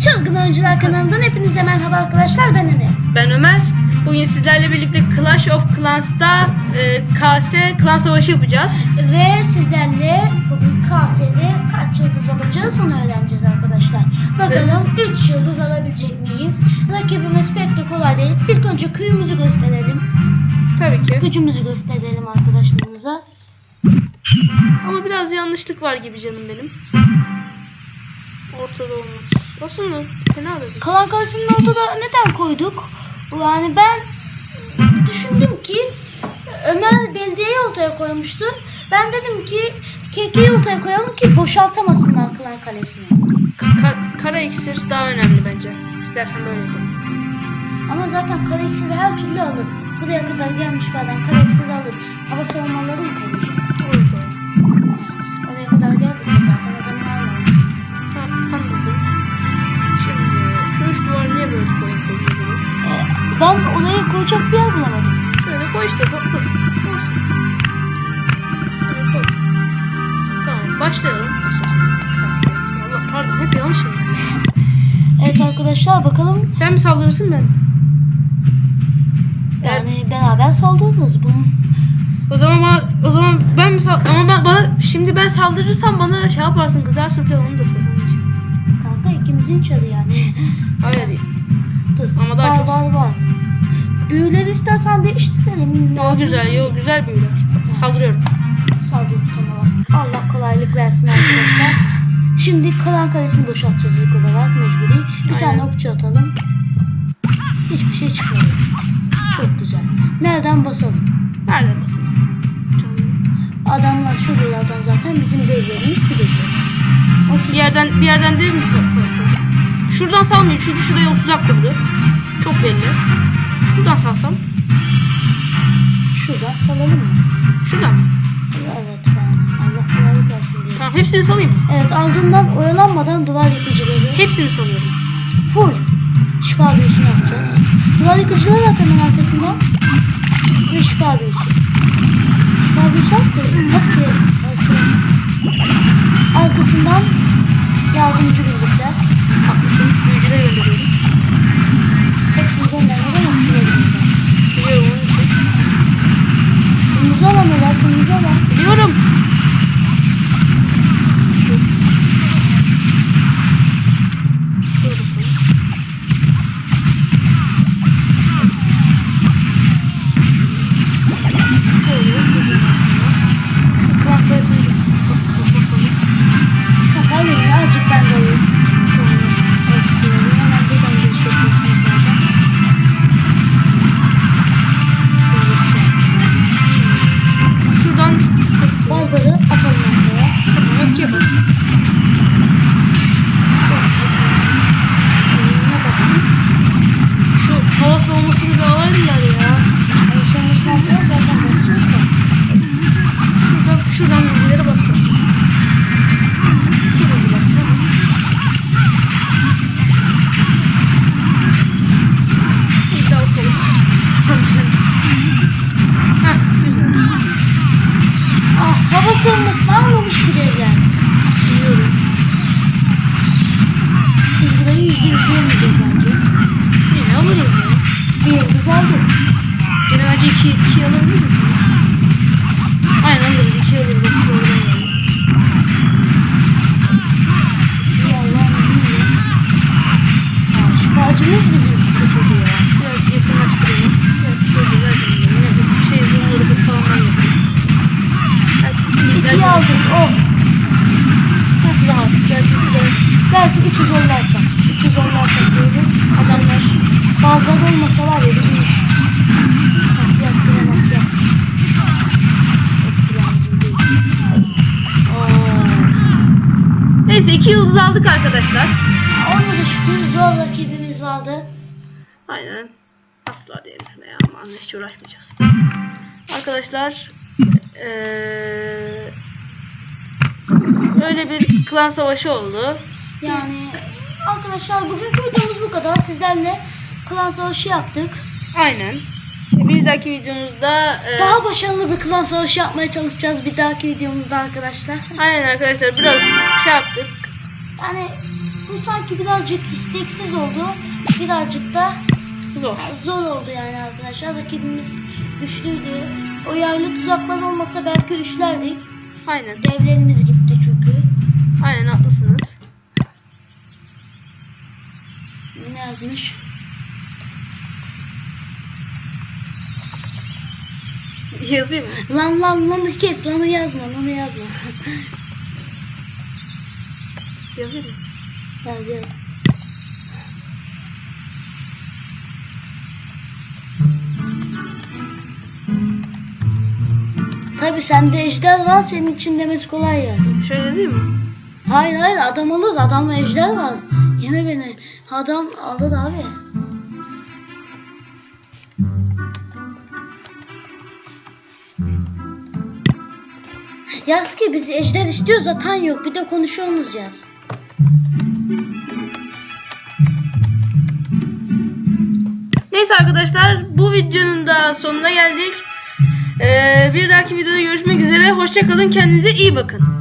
Çılgın Oyuncular kanalından hepinize merhaba arkadaşlar ben Enes. Ben Ömer. Bugün sizlerle birlikte Clash of Clans'ta e, KS klan savaşı yapacağız. Ve sizlerle bugün KS'de kaç yıldız alacağız onu öğreneceğiz arkadaşlar. Bakalım 3 yıldız alabilecek miyiz? Rakibimiz pek de kolay değil. İlk önce köyümüzü gösterelim. Tabii ki. Gücümüzü gösterelim arkadaşlarımıza. Ama biraz yanlışlık var gibi canım benim. Ortada olmaz. Aslında fena da değil. Kalan kalesinin ortada neden koyduk? Yani ben düşündüm ki Ömer belediyeyi ortaya koymuştu. Ben dedim ki kekeyi ortaya koyalım ki boşaltamasınlar Klan Kalesi'ni. Ka- kara iksir daha önemli bence. İstersen böyle de. Ama zaten kara iksiri her türlü alır. Buraya kadar gelmiş bir adam kara iksiri alır. Hava savunmaları mı kalacak? Ben oraya koyacak bir yer bulamadım. Şöyle koy işte. Şöyle koy. Tamam başlayalım. Allah pardon hep yanlış yapıyorum. Evet arkadaşlar bakalım Sen mi saldırırsın ben? yani beraber saldırırız bunu. O zaman bana, o zaman ben mi ama ben bana şimdi ben saldırırsam bana şey yaparsın kızarsın falan onu da söyle. Kanka ikimizin çarı yani. Hayır. Dur. Ama daha var, çok- var var. Büyüleri istersen değiştirelim. O güzel, yo güzel büyüler. Saldırıyorum. Dik tona bastık. Allah kolaylık versin arkadaşlar. Şimdi kalan kalesini boşaltacağız ilk olarak mecburi. Bir Aynen. tane okçu atalım. Hiçbir şey çıkmadı. Çok güzel. Nereden basalım? Nerede basın? Adamlar şuralardan zaten bizim devlerimiz gidecek. O Bir yerden bir yerden değil mi Şuradan salmayayım çünkü şuraya 30 dakika durdu. Çok belli. Şuradan salsam. Şuradan salalım mı? Şuradan. mı? Evet. Allah kolaylık versin diye. Tamam hepsini salayım. Evet ardından oyalanmadan duvar yıkıcıları Hepsini salıyorum. full şifa büyüsünü yapacağız. Duvar yıkıcıları at hemen arkasından ve şifa büyüsü. Şifa büyüsü at ki, at ki arkasından yardımcı birlikler. Haklısın. Büyücüleri gönderiyorum. 300 ollarsak. 300 ollarsak diyelim. Adamlar Balbad olmasa var ya bizim nasıl ya nasıl yaptı. Etkilencim değil. Neyse iki yıldız aldık arkadaşlar. Onu da şükür zor rakibimiz vardı. Aynen. Asla diyelim şuna ya. Aman hiç uğraşmayacağız. Arkadaşlar eee öyle bir klan savaşı oldu. Yani arkadaşlar bugünkü videomuz bu kadar. Sizlerle klan savaşı yaptık. Aynen. Bir dahaki videomuzda eee, Daha başarılı bir klan savaşı yapmaya çalışacağız bir dahaki videomuzda arkadaşlar. aynen arkadaşlar biraz şey yaptık. Yani bu sanki birazcık isteksiz oldu. Birazcık da Zor. zor oldu yani arkadaşlar. Rakibimiz güçlüydü. O yaylı tuzaklar olmasa belki üçlerdik. Aynen. Devlerimiz gitti çünkü. Aynen haklısınız. Yazmış? Yazayım mı? Lan lan lan kes lanı yazma lanı yazma. Yazayım mı? yaz yaz. Tabi sende ejder var senin için demesi kolay yaz. Şöyle yazayım mı? Hayır hayır adam alır adam ejder var. Yeme beni. Adam alır abi. Yaz ki biz ejder istiyoruz atan yok bir de konuşuyoruz yaz. Neyse arkadaşlar bu videonun da sonuna geldik. Ee, bir dahaki videoda görüşmek üzere. Hoşçakalın. Kendinize iyi bakın.